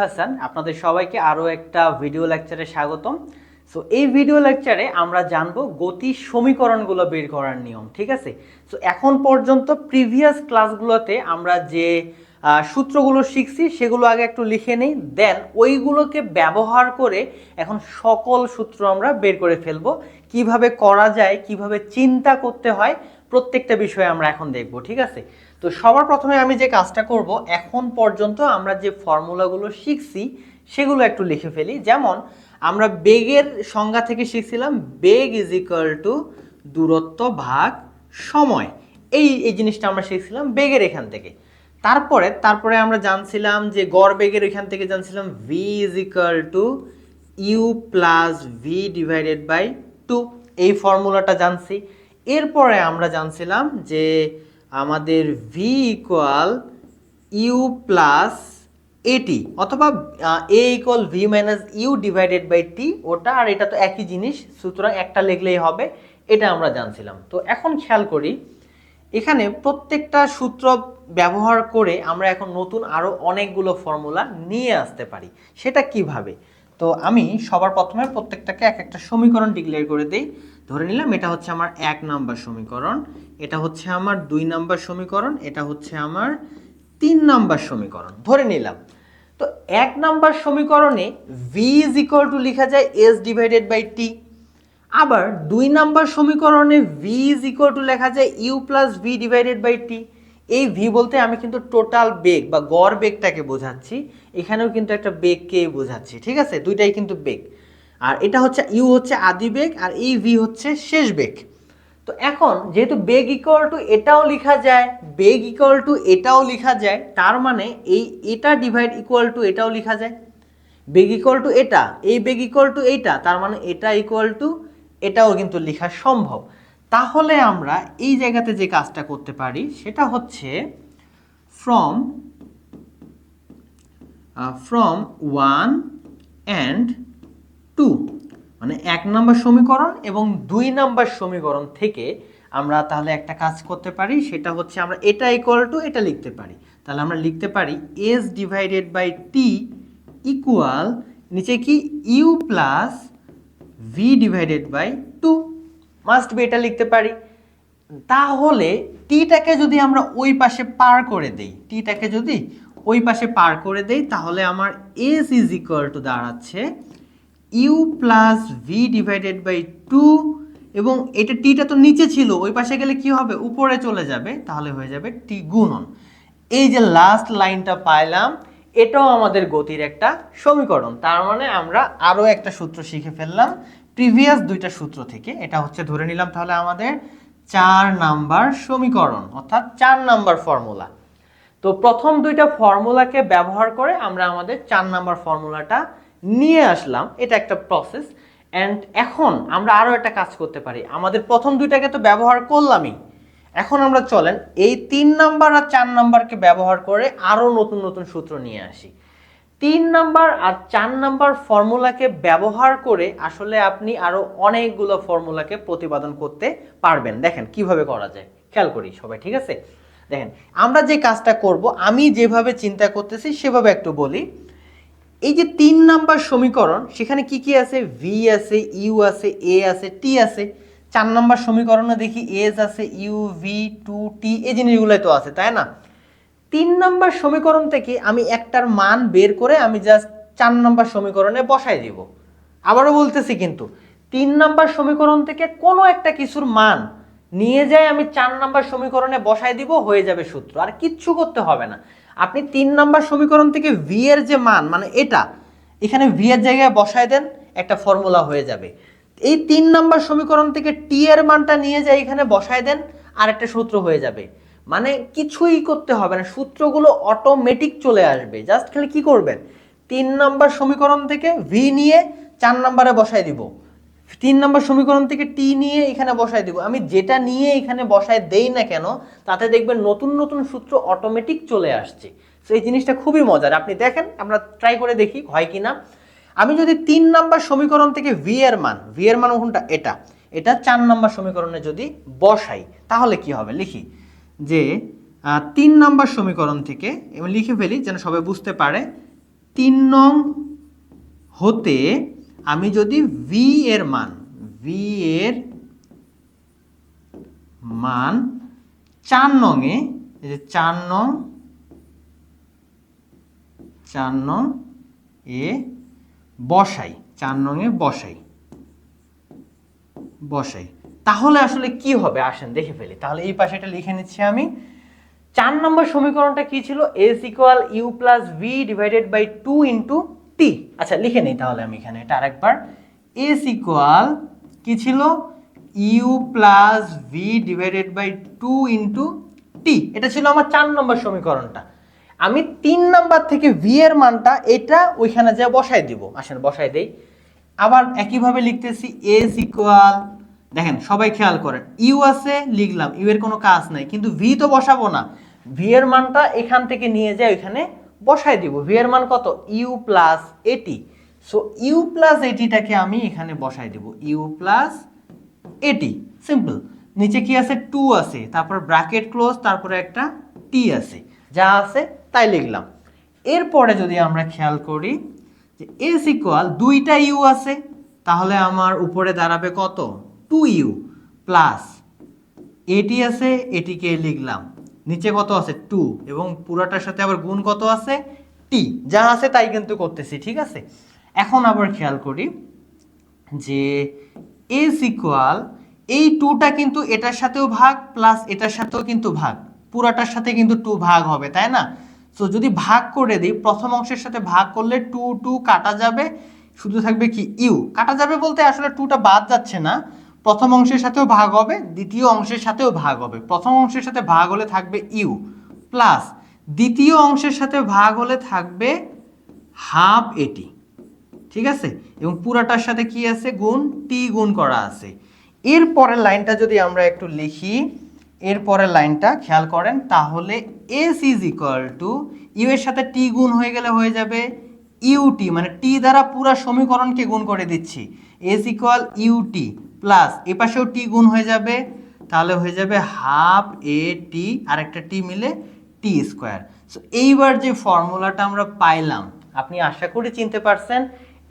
হাসান আপনাদের সবাইকে আরও একটা ভিডিও লেকচারে স্বাগতম। সো এই ভিডিও লেকচারে আমরা জানব গতি সমীকরণগুলো বের করার নিয়ম, ঠিক আছে? সো এখন পর্যন্ত প্রিভিয়াস ক্লাসগুলোতে আমরা যে সূত্রগুলো শিখছি, সেগুলো আগে একটু লিখে নিই দেন ওইগুলোকে ব্যবহার করে এখন সকল সূত্র আমরা বের করে ফেলব। কীভাবে করা যায়, কীভাবে চিন্তা করতে হয়, প্রত্যেকটা বিষয়ে আমরা এখন দেখব, ঠিক আছে? তো সবার প্রথমে আমি যে কাজটা করব, এখন পর্যন্ত আমরা যে ফর্মুলাগুলো শিখছি, সেগুলো একটু লিখে ফেলি। যেমন, আমরা বেগের সংজ্ঞা থেকে শিখছিলাম, বেগ ইজ ইকুয়াল টু দূরত্ব ভাগ সময়। এই এই জিনিসটা আমরা শিখছিলাম বেগের এখান থেকে। তারপরে তারপরে আমরা জানছিলাম যে গড় বেগের এখান থেকে জানছিলাম V is equal to U plus V divided by two এই ফর্মুলাটা জানছি। এরপরে আমরা জানছিলাম যে আমাদের V equal U plus A T অথবা A equal V minus U divided by T ওটা, আর এটা তো একই জিনিস, সুতরাং একটা লিখলেই হবে, এটা আমরা জানছিলাম। তো এখন খেয়াল করি, এখানে প্রত্যেকটা সূত্র ব্যবহার করে আমরা এখন নতুন আরও অনেকগুলো ফর্মুলা নিয়ে আসতে পারি। সেটা কীভাবে? তো আমি সবার প্রথমে প্রত্যেকটাকে এক একটা সমীকরণ ডিক্লেয়ার করে দেই। ধরে নিলাম এটা হচ্ছে আমার এক নাম্বার সমীকরণ, এটা হচ্ছে আমার দুই নাম্বার সমীকরণ, এটা হচ্ছে আমার তিন নাম্বার সমীকরণ, ধরে নিলাম। তো এক নাম্বার সমীকরণে ভি ইজ ইকুয়াল টু লেখা যায় এস ডিভাইডেড বাই টি আবার দুই নাম্বার সমীকরণে ভি ইজ ইকুয়াল টু লেখা যায় U plus V divided by T এই ভি বলতে আমি কিন্তু টোটাল বেগ বা গড় বেগটাকে বোঝাচ্ছি, এখানেও কিন্তু একটা বেগকে বোঝাচ্ছি, ঠিক আছে? দুইটাই কিন্তু বেগ। আর এটা হচ্ছে ইউ হচ্ছে আদি বেগ আর এই ভি হচ্ছে শেষ বেগ। তো এখন যেহেতু বেগ ইকুয়াল টু এটাও লেখা যায়, বেগ ইকুয়াল টু এটাও লেখা যায়, তার মানে এই এটা ডিভাইড ইকুয়াল টু এটাও লেখা যায়। বেগ ইকুয়াল টু এটা, এই বেগ ইকুয়াল টু এইটা, তার মানে এটা ইকুয়াল টু এটাও কিন্তু লেখা সম্ভব। তাহলে আমরা এই জায়গাতে যে কাজটা করতে পারি, সেটা হচ্ছে from from one and two মানে এক নম্বর সমীকরণ এবং দুই নম্বর সমীকরণ থেকে আমরা তাহলে একটা কাজ করতে পারি, সেটা হচ্ছে আমরা এটা ইকুয়াল টু এটা লিখতে পারি। তাহলে আমরা লিখতে পারি S divided by T equal নিচে কি U plus V divided by two must be এটা লিখতে পারি। তাহলে টিটাকে যদি আমরা ওই পাশে পার করে দেই টিটাকে যদি ওই পাশে পার করে দেই, তাহলে আমার এস ইজ ইকুয়াল টু দাঁড়াচ্ছে U plus V divided by two এবং এটা টিটা তো নিচে ছিল, ওই পাশে গেলে কি হবে? উপরে চলে যাবে, তাহলে হয়ে যাবে টি গুণন। এই যে লাস্ট লাইনটা পাইলাম, এটাও আমাদের গতির একটা সমীকরণ। তার মানে আমরা আরও একটা সূত্র শিখে ফেললাম প্রিভিয়াস দুইটা সূত্র থেকে। এটা হচ্ছে ধরে নিলাম তাহলে আমাদের চার নাম্বার সমীকরণ, অর্থাৎ চার নাম্বার ফর্মুলা তো প্রথম দুইটা ফর্মুলাকে ব্যবহার করে আমরা আমাদের চার নাম্বার ফর্মুলাটা নিয়ে আসলাম, এটা একটা প্রসেস অ্যান্ড এখন আমরা আরও একটা কাজ করতে পারি। আমাদের প্রথম দুইটাকে তো ব্যবহার করলামই। এখন আমরা চলেন, এই তিন নাম্বার আর চার নাম্বারকে ব্যবহার করে আরও নতুন নতুন সূত্র নিয়ে আসি। তিন নাম্বার আর চার নাম্বার ফর্মুলাকে ব্যবহার করে আসলে আপনি আরও অনেকগুলো ফর্মুলাকে প্রতিপাদন করতে পারবেন। দেখেন, কীভাবে করা যায়। খেয়াল করি সবাই, ঠিক আছে? দেখেন, আমরা যে কাজটা করব, আমি যেভাবে চিন্তা করতেছি সেভাবে একটু বলি। এই যে তিন নাম্বার সমীকরণ, সেখানে কি কি আছে? ভি আছে ইউ আছে এ আছে টি আছে। চার নাম্বার সমীকরণে দেখি এস আছে ইউ ভি টু টি এই জিনিসগুলোই তো আছে, তাই না? তিন নাম্বার সমীকরণ থেকে আমি একটার মান বের করে আমি জাস্ট চার নাম্বার সমীকরণে বসাই দিব। আবারও বলতেছি কিন্তু, তিন নাম্বার সমীকরণ থেকে কোনো একটা কিছুর মান নিয়ে যাই আমি চার নাম্বার সমীকরণে বসাই দিব, হয়ে যাবে সূত্র। আর কিচ্ছু করতে হবে না। আপনি তিন নাম্বার সমীকরণ থেকে ভি এর যে মান মানে এটা, এখানে ভি এর জায়গায় বসাই দেন, একটা ফর্মুলা হয়ে যাবে। এই তিন নাম্বার সমীকরণ থেকে টি এর মানটা নিয়ে যাই এখানে বসাই দেন, আর একটা সূত্র হয়ে যাবে। মানে কিছুই করতে হবে না, সূত্রগুলো অটোমেটিক চলে আসবে। জাস্ট খালি কি করবেন? তিন নাম্বার সমীকরণ থেকে ভি নিয়ে চার নাম্বারে বসাই দিব। তিন নম্বর সমীকরণ থেকে টি নিয়ে এখানে বসায় দিব। আমি যেটা নিয়ে এখানে বসায় দেই না কেন, তাতে দেখবেন নতুন নতুন সূত্র অটোমেটিক চলে আসছে। তো এই জিনিসটা খুবই মজার। আপনি দেখেন, আমরা ট্রাই করে দেখি হয় কি না। আমি যদি তিন নাম্বার সমীকরণ থেকে ভি এর মান ভি এর মান কোনটা? এটা। এটা চার নাম্বার সমীকরণে যদি বসাই, তাহলে কি হবে? লিখি যে তিন নাম্বার সমীকরণ থেকে লিখে ফেলি, যেন সবাই বুঝতে পারে, তিন নং হতে আমি যদি ভি এর মান ভি এর মান চার নংয়ে এই যে চার নং চার নং এ বসাই, চার নংয়ে বসাই বসাই, তাহলে আসলে কি হবে? আসেন দেখে ফেলি। তাহলে এই পাশে এটা লিখে নিচ্ছি আমি। চার নম্বর সমীকরণটা কি ছিল? S equal U plus V divided by two into T. আচ্ছা লিখে নিই তাহলে আমি এখানে, এটা আরেকবার। এস ইকুয়াল কি ছিল? U plus V divided by two into T. এটা ছিল আমার চার নম্বর সমীকরণটা। আমি তিন নাম্বার থেকে ভি এর মানটা এটা ওইখানে যা বসাই দিব। আসেন বসাই দেই। আবার একইভাবে লিখতেছি, এস ইকুয়াল, দেখেন, সবাই খেয়াল করেন, ইউ আছে, লিখলাম, ইউ এর কোনো কাজ নাই, কিন্তু ভি তো বসাবো না। ভি এর মানটা এখান থেকে নিয়ে যাই ওইখানে বসাই দিব। ভি এর মান কত? U plus A T so U plus এটিটাকে আমি এখানে বসাই দিব। ইউ প্লাস এটি সিম্পল নিচে কি আছে? টু আছে। তারপর ব্র্যাকেট ক্লোজ তারপরে একটা টি আছে। যা আছে, তাই লিখলাম। এরপরে যদি আমরা খেয়াল করি যে এস ইকুয়াল দুইটা ইউ আছে, তাহলে আমার উপরে দাঁড়াবে কত? টু ইউ প্লাস এটি আছে, এটিকে লিখলাম। নিচে কত আছে? টু এবং পুরাটার সাথে আবার গুণ কত আছে? টি যা আছে তাই কিন্তু করতেছি, ঠিক আছে? এখন আবার খেয়াল করি যে এস ইকুয়াল এই টুটা কিন্তু এটার সাথেও ভাগ প্লাস এটার সাথেও কিন্তু ভাগ। পুরাটার সাথে কিন্তু টু ভাগ হবে, তাই না? সো যদি ভাগ করে দিই, প্রথম অংশের সাথে ভাগ করলে টু টু কাটা যাবে। শুধু থাকবে কি? ইউ কাটা যাবে বলতে আসলে টুটা বাদ যাচ্ছে না। প্রথম অংশের সাথেও ভাগ হবে, দ্বিতীয় অংশের সাথেও ভাগ হবে। প্রথম অংশের সাথে ভাগ হলে থাকবে ইউ প্লাস দ্বিতীয় অংশের সাথে ভাগ হলে থাকবে হাফ এটি। ঠিক আছে? এবং পুরাটার সাথে কি আছে? গুণ, টি গুণ করা আছে। এর পরের লাইনটা যদি আমরা একটু লিখি, এর পরের লাইনটা, খেয়াল করেন, তাহলে S is equal to U এর সাথে টি গুণ হয়ে গেলে হয়ে যাবে ইউটি মানে টি দ্বারা পুরো সমীকরণকে গুণ করে দিচ্ছি। S equal U T plus A পাশেও টি গুণ হয়ে যাবে, তাহলে হয়ে যাবে হাফ এ টি আর একটা টি মিলে টি স্কোয়ার। সো এইবার যে ফর্মুলাটা আমরা পাইলাম, আপনি আশা করি চিনতে পারছেন,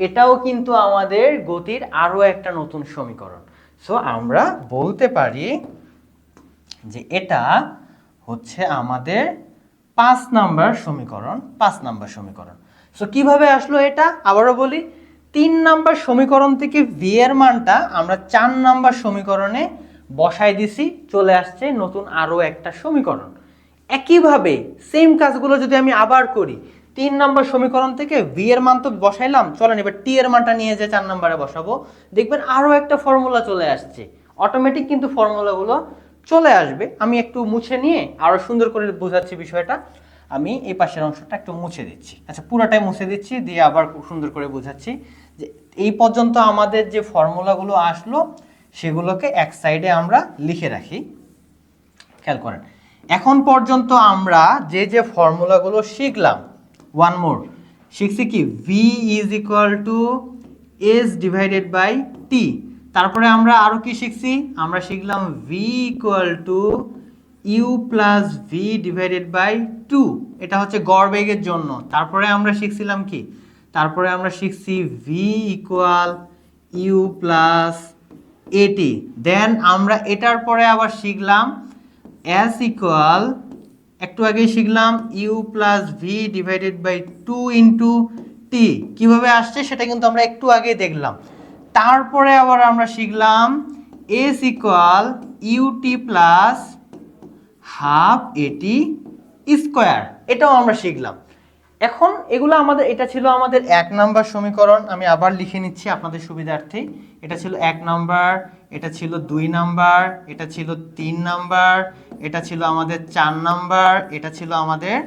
এটাও কিন্তু আমাদের গতির আরও একটা নতুন সমীকরণ। সো আমরা বলতে পারি যে এটা হচ্ছে আমাদের পাঁচ নাম্বার সমীকরণ, পাঁচ নাম্বার সমীকরণ। সো কীভাবে আসলো এটা? আবারও বলি তিন নাম্বার সমীকরণ থেকে ভি এর মানটা আমরা চার নাম্বার সমীকরণে বসাই দিছি, চলে আসছে নতুন আরও একটা সমীকরণ। একইভাবে সেম কাজগুলো যদি আমি আবার করি, তিন নম্বর সমীকরণ থেকে ভি এর মান তো বসাইলাম, চলেন এবার টি এর মানটা নিয়ে যে চার নম্বরে বসাবো, দেখবেন আরও একটা ফর্মুলা চলে আসছে। অটোমেটিক কিন্তু ফর্মুলাগুলো চলে আসবে। আমি একটু মুছে নিয়ে আরও সুন্দর করে বোঝাচ্ছি বিষয়টা। আমি এই পাশের অংশটা একটু মুছে দিচ্ছি। আচ্ছা পুরোটাই মুছে দিচ্ছি, দিয়ে আবার খুব সুন্দর করে বোঝাচ্ছি যে এই পর্যন্ত আমাদের যে ফর্মুলাগুলো আসলো, সেগুলোকে এক সাইডে আমরা লিখে রাখি। খেয়াল করেন, এখন পর্যন্ত আমরা যে যে ফর্মুলাগুলো শিখলাম ওয়ান মোর শিখছি কি? V is equal to S divided by T তারপরে আমরা আরও কি শিখছি? আমরা শিখলাম V equal to U plus V divided by two এটা হচ্ছে গড় বেগের জন্য। তারপরে আমরা শিখছিলাম কি? তারপরে আমরা শিখছি ভি ইকুয়াল ইউ প্লাস এটি দেন আমরা এটার পরে আবার শিখলাম অ্যাস ইকুয়াল একটু আগে শিখলাম U plus V divided by two into T কীভাবে আসছে সেটা কিন্তু আমরা একটু আগে দেখলাম। তারপরে আবার আমরা শিখলাম S equal U T plus half A T square এটাও আমরা শিখলাম। এখন এগুলো আমাদের, এটা ছিল আমাদের এক নাম্বার সমীকরণ। আমি আবার লিখে নিচ্ছি আপনাদের সুবিধার্থে। এটা ছিল এক নাম্বার, এটা ছিল দুই নাম্বার, এটা ছিল তিন নাম্বার, এটা ছিল আমাদের চার নাম্বার, এটা ছিল আমাদের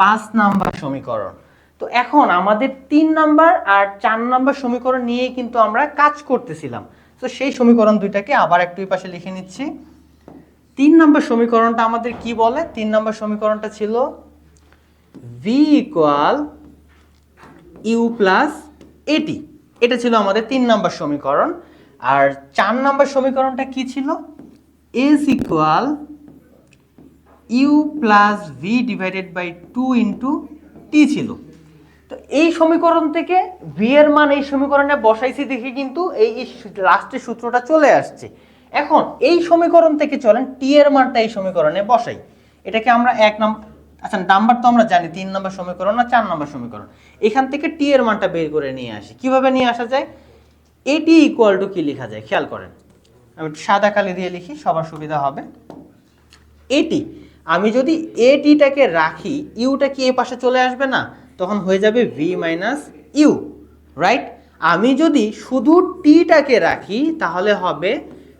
পাঁচ নাম্বার সমীকরণ। তো এখন আমাদের তিন নাম্বার আর চার নাম্বার সমীকরণ নিয়েই কিন্তু আমরা কাজ করতেছিলাম। তো সেই সমীকরণ দুইটাকে আবার একটু পাশে লিখে নিচ্ছি। তিন নম্বর সমীকরণটা আমাদের কি বলে? তিন নম্বর সমীকরণটা ছিল ভি ইকুয়াল ইউ প্লাস এটি এটা ছিল আমাদের তিন নম্বর সমীকরণ। আর চার নম্বর সমীকরণটা কি ছিল? S equal U plus V divided by two into T ছিল। তো এই সমীকরণ থেকে ভি এর মান এই সমীকরণে বসাইছি দেখে কিন্তু এই লাস্টের সূত্রটা চলে আসছে। এখন এই সমীকরণ থেকে চলেন টি এর মানটা এই সমীকরণে বসাই। এটাকে আমরা এক নম্বর আচ্ছা নাম্বার তো আমরা জানি, তিন নম্বর সমীকরণ না চার নম্বর সমীকরণ। এখান থেকে টি এর মানটা বের করে নিয়ে আসি। কীভাবে নিয়ে আসা যায়? এটি ইকুয়াল টু কি লেখা যায়? খেয়াল করেন। আমি সাদা কালি দিয়ে লিখি, সবার সুবিধা হবে। এটি আমি যদি এটিটাকে রাখি ইউটা কি এ পাশে চলে আসবে না? তখন হয়ে যাবে ভি মাইনাস ইউ রাইট আমি যদি শুধু টিটাকে রাখি, তাহলে হবে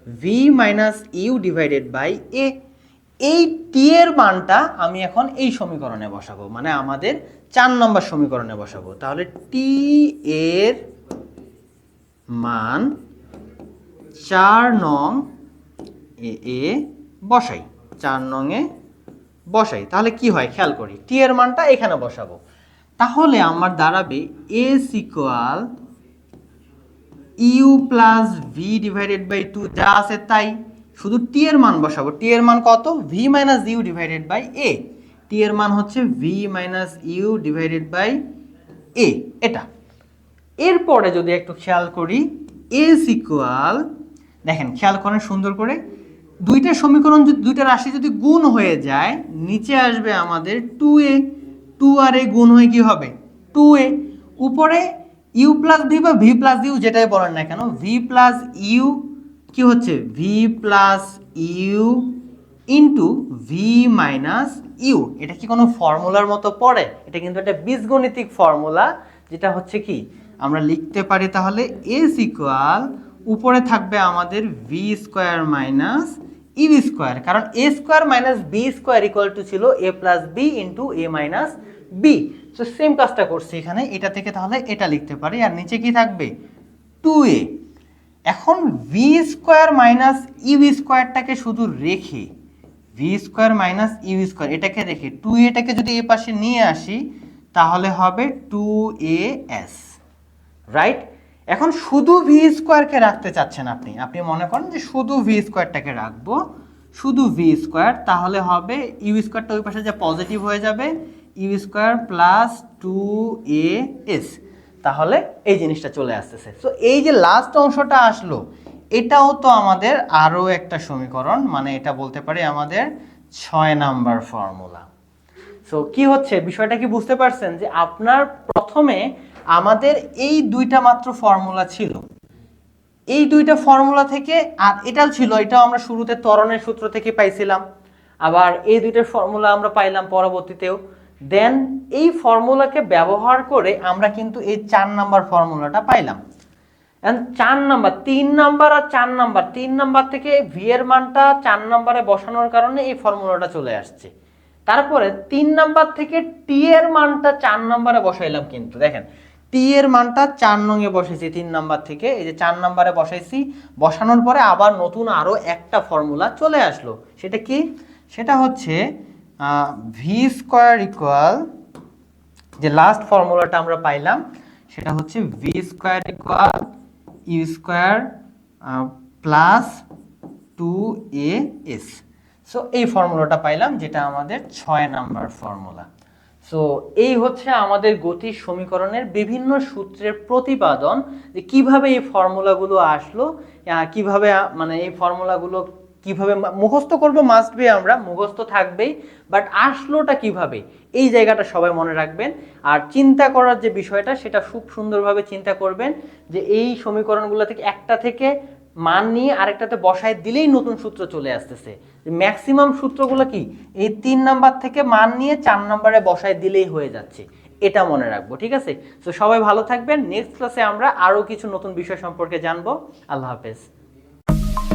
V minus U divided by A এই টি এর মানটা আমি এখন এই সমীকরণে বসাবো মানে আমাদের চার নম্বর সমীকরণে বসাবো। তাহলে টি এর মান চার নং এ এ বসাই, চার নংয়ে বসাই। তাহলে কি হয়? খেয়াল করি টি এর মানটা এখানে বসাবো। তাহলে আমার দাঁড়াবে S equal U plus V divided by two যা আছে তাই। শুধু টি এর মান বসাবো। টি এর মান কত? V minus U divided by A T এর মান হচ্ছে V minus U divided by A এটা। এরপরে যদি একটু খেয়াল করি এস ইকুয়াল দেখেন, খেয়াল করেন সুন্দর করে। দুইটা সমীকরণ যদি দুইটা রাশি যদি গুণ হয়ে যায়, নিচে আসবে আমাদের টু এ টু আর এ গুণ হয়ে কি হবে? টু এ উপরে ইউ প্লাস ভি বা ভি প্লাস ইউ যেটাই বলেন না কেন ভি প্লাস ইউ কি হচ্ছে? V plus U into V minus U এটা কি কোনো ফর্মুলার মতো পড়ে? এটা কিন্তু একটা বীজগণিতিক ফর্মুলা, যেটা হচ্ছে কি? আমরা লিখতে পারি তাহলে এস ইকুয়াল উপরে থাকবে আমাদের V square minus U square কারণ A square minus B square equal to ছিল A plus B into A minus B তো সেম কাজটা করছি এখানে, এটা থেকে তাহলে এটা লিখতে পারি, আর নিচে কি থাকবে? টু এ এখন ভি স্কোয়ার মাইনাস ইউ স্কোয়ারটাকে শুধু রেখে V square minus U square এটাকে রেখে টু এটাকে যদি এ পাশে নিয়ে আসি, তাহলে হবে টু এ এস রাইট এখন শুধু ভি স্কোয়ারকে রাখতে চাচ্ছেন আপনি আপনি মনে করেন যে শুধু ভি স্কোয়ারটাকে রাখব, শুধু ভি স্কোয়ার তাহলে হবে ইউ স্কোয়ারটা ওই পাশে যে পজিটিভ হয়ে যাবে U square plus two A S. তাহলে এই জিনিসটা চলে আসতেছে। সো এই যে লাস্ট অংশটা আসলো, এটাও তো আমাদের আরও একটা সমীকরণ মানে এটা বলতে পারি আমাদের ছয় নাম্বার ফর্মুলা সো কি হচ্ছে? বিষয়টা কি বুঝতে পারছেন? যে আপনার প্রথমে আমাদের এই দুইটা মাত্র ফর্মুলা ছিল। এই দুইটা ফর্মুলা থেকে, আর এটাও ছিল, এটাও আমরা শুরুতে ত্বরণের সূত্র থেকে পাইছিলাম। আবার এই দুইটার ফর্মুলা আমরা পাইলাম পরবর্তীতেও। দেন এই ফর্মুলাকে ব্যবহার করে আমরা কিন্তু এই চার নাম্বার ফর্মুলাটা পাইলাম। চার নাম্বার, তিন নাম্বার আর চার নাম্বার, তিন নাম্বার থেকে ভি এর মানটা চার নাম্বারে বসানোর কারণে এই ফর্মুলাটা চলে আসছে। তারপরে তিন নাম্বার থেকে টি এর মানটা চার নাম্বারে বসাইলাম কিন্তু, দেখেন। টি এর মানটা চার নঙে বসাইছি তিন নাম্বার থেকে, এই যে চার নাম্বারে বসাইছি, বসানোর পরে আবার নতুন আরও একটা ফর্মুলা চলে আসলো। সেটা কি? সেটা হচ্ছে ভি স্কোয়ার ইকুয়াল যে লাস্ট ফর্মুলাটা আমরা পাইলাম, সেটা হচ্ছে V square equal U square plus two A S so এই ফর্মুলাটা পাইলাম, যেটা আমাদের ছয় নাম্বার ফর্মুলা সো এই হচ্ছে আমাদের গতির সমীকরণের বিভিন্ন সূত্রের প্রতিপাদন যে কীভাবে এই ফর্মুলাগুলো আসলো কীভাবে মানে এই ফর্মুলাগুলো কীভাবে মুখস্থ করব মাস্ট বি আমরা, মুখস্থ থাকবেই বাট আসলোটা কীভাবে? এই জায়গাটা সবাই মনে রাখবেন। আর চিন্তা করার যে বিষয়টা, সেটা খুব সুন্দরভাবে চিন্তা করবেন যে এই সমীকরণগুলো থেকে একটা থেকে মান নিয়ে আরেকটাতে বসায় দিলেই নতুন সূত্র চলে আসতেছে। ম্যাক্সিমাম সূত্রগুলো কি? এই তিন নাম্বার থেকে মান নিয়ে চার নাম্বারে বসায় দিলেই হয়ে যাচ্ছে। এটা মনে রাখব, ঠিক আছে? তো সবাই ভালো থাকবেন। নেক্সট ক্লাসে আমরা আরও কিছু নতুন বিষয় সম্পর্কে জানব। আল্লাহ হাফেজ।